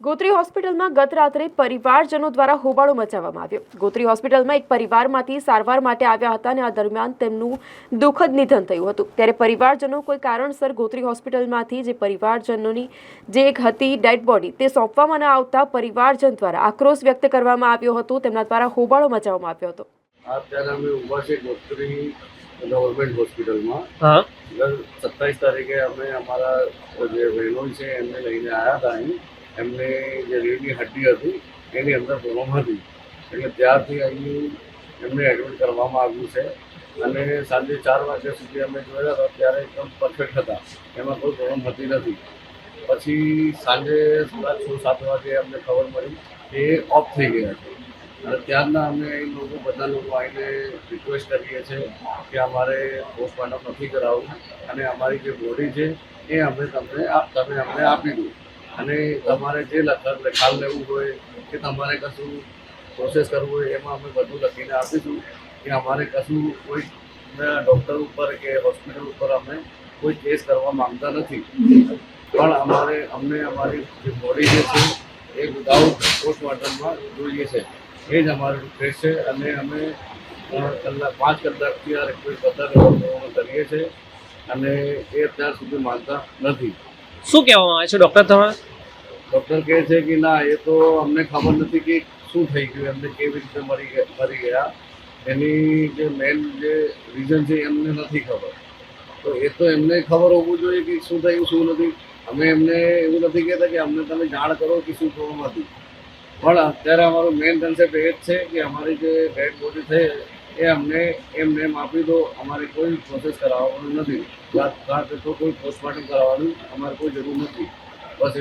ગોત્રી હોસ્પિટલમાં ગત રાત્રે પરિવારજનો દ્વારા હોબાળો મચાવવામાં આવ્યો. ગોત્રી હોસ્પિટલમાં એક પરિવારમાંથી સારવાર માટે આવ્યા હતા અને આ દરમિયાન તેમનું દુઃખદ નિધન થયું હતું. ત્યારે પરિવારજનો કોઈ કારણસર ગોત્રી હોસ્પિટલમાંથી જે પરિવારજનોની જે એક હતી ડેડ બોડી તે સોંપવામાં ન આવતા પરિવારજન દ્વારા આક્રોશ વ્યક્ત કરવામાં આવ્યો હતો. તેમના દ્વારા હોબાળો મચાવવામાં આવ્યો હતો. અત્યારે અમે ઊભા છે ગોત્રી ગવર્મેન્ટ હોસ્પિટલમાં સત્તાવીસ તારીખે અમે અમારા જે બહેનો છે એમને લઈને આવ્યા હતા અહીં. એમને જે રીઢની હડ્ડી હતી, એની અંદર પ્રોબ્લેમ હતી. એટલે ત્યારથી અહીં એમને એડમિટ કરવામાં આવ્યું છે. અને સાંજે ચાર વાગ્યા સુધી અમે જોયા હતા, ત્યારે એકદમ પરફેક્ટ હતા. એમાં કોઈ પ્રોબ્લેમ હતી નથી. પછી સાંજે સાડા છ, સાત વાગે અમને ખબર મળી કે ઓફ થઈ ગયા છે. અને ત્યારના અમે અહીં લોકો બધા લોકો આવીને રિક્વેસ્ટ કરીએ છીએ કે અમારે પોસ્ટમોર્ટમ નથી કરાવવું. અને અમારી જે બોડી છે, એ અમે તમને તમે અમને આપી દો. અને તમારે જે લખ- લખાણ લેવું હોય કે તમારે કશું પ્રોસેસ કરવું હોય, એમાં અમે બધું લખીને આપીશું કે અમારે કશું કોઈ ડૉક્ટર ઉપર કે હોસ્પિટલ ઉપર અમે કોઈ કેસ કરવા માંગતા નથી. પણ અમારે, અમને અમારી જે બોડી જે છે, એ વિદાઉટ પોસ્ટમોર્ટમમાં જોઈએ છે. એ જ અમારું રિક્વેસ્ટ છે અને અમે ત્રણ કલાક, પાંચ કલાકથી આ રિક્વેસ્ટ બધા કરીએ છીએ અને એ અત્યાર સુધી માનતા નથી. શું કહેવામાં આવે છે ડૉક્ટર તમારે? ડૉક્ટર કહે છે કે ના, એ તો અમને ખબર નથી કે શું થઈ ગયું, એમને કેવી રીતે મરી મરી ગયા. એની જે મેન જે રીઝન છે એમને નથી ખબર. તો એ તો એમને ખબર હોવું જોઈએ કે શું થયું, શું નથી. અમે એમને એવું નથી કહેતા કે અમને તમે જાણ કરો કે શું પ્રોબ્લેમ નથી પણ અત્યારે અમારું મેઇન કન્સેપ્ટ એ જ છે કે અમારી જે ડેડ બોડી છે, એ અમને એમને એમ આપી દો, અમારે કોઈ પ્રોસેસ કરાવવાનું નથી. તો કોઈ પોસ્ટમોર્ટમ કરાવવાનું અમારે કોઈ જરૂર નથી. બસ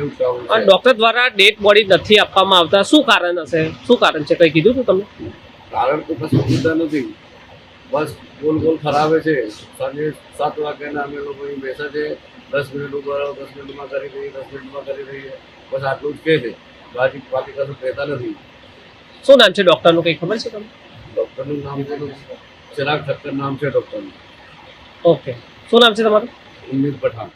ડૉક્ટર દ્વારા ડેટ બોડી નથી આપવામાં આવતા. શું કારણ હશે? શું કારણ છે? કંઈ કીધું તું તમે કારણ તો કશું ચિંતા નથી. બસ ગોલ ગોલ ખરાબે છે. સાંજે સાત વાગ્યાના અમે લોકો અહીં બેસે છે. દસ મિનિટ ઉપર દસ મિનિટમાં કરી દઈએ દસ મિનિટમાં કરી દઈએ. બસ આટલું જ કહે છે. બાકી બાકી કશું કહેતા નથી. શું નામ છે ડૉક્ટરનું કંઈ ખબર છે તમને? ડૉક્ટરનું નામ છે ચિરાગ ઠક્કર નામ છે ડૉક્ટરનું ઓકે. શું નામ છે તમારું? ઉમેદ પઠાણ.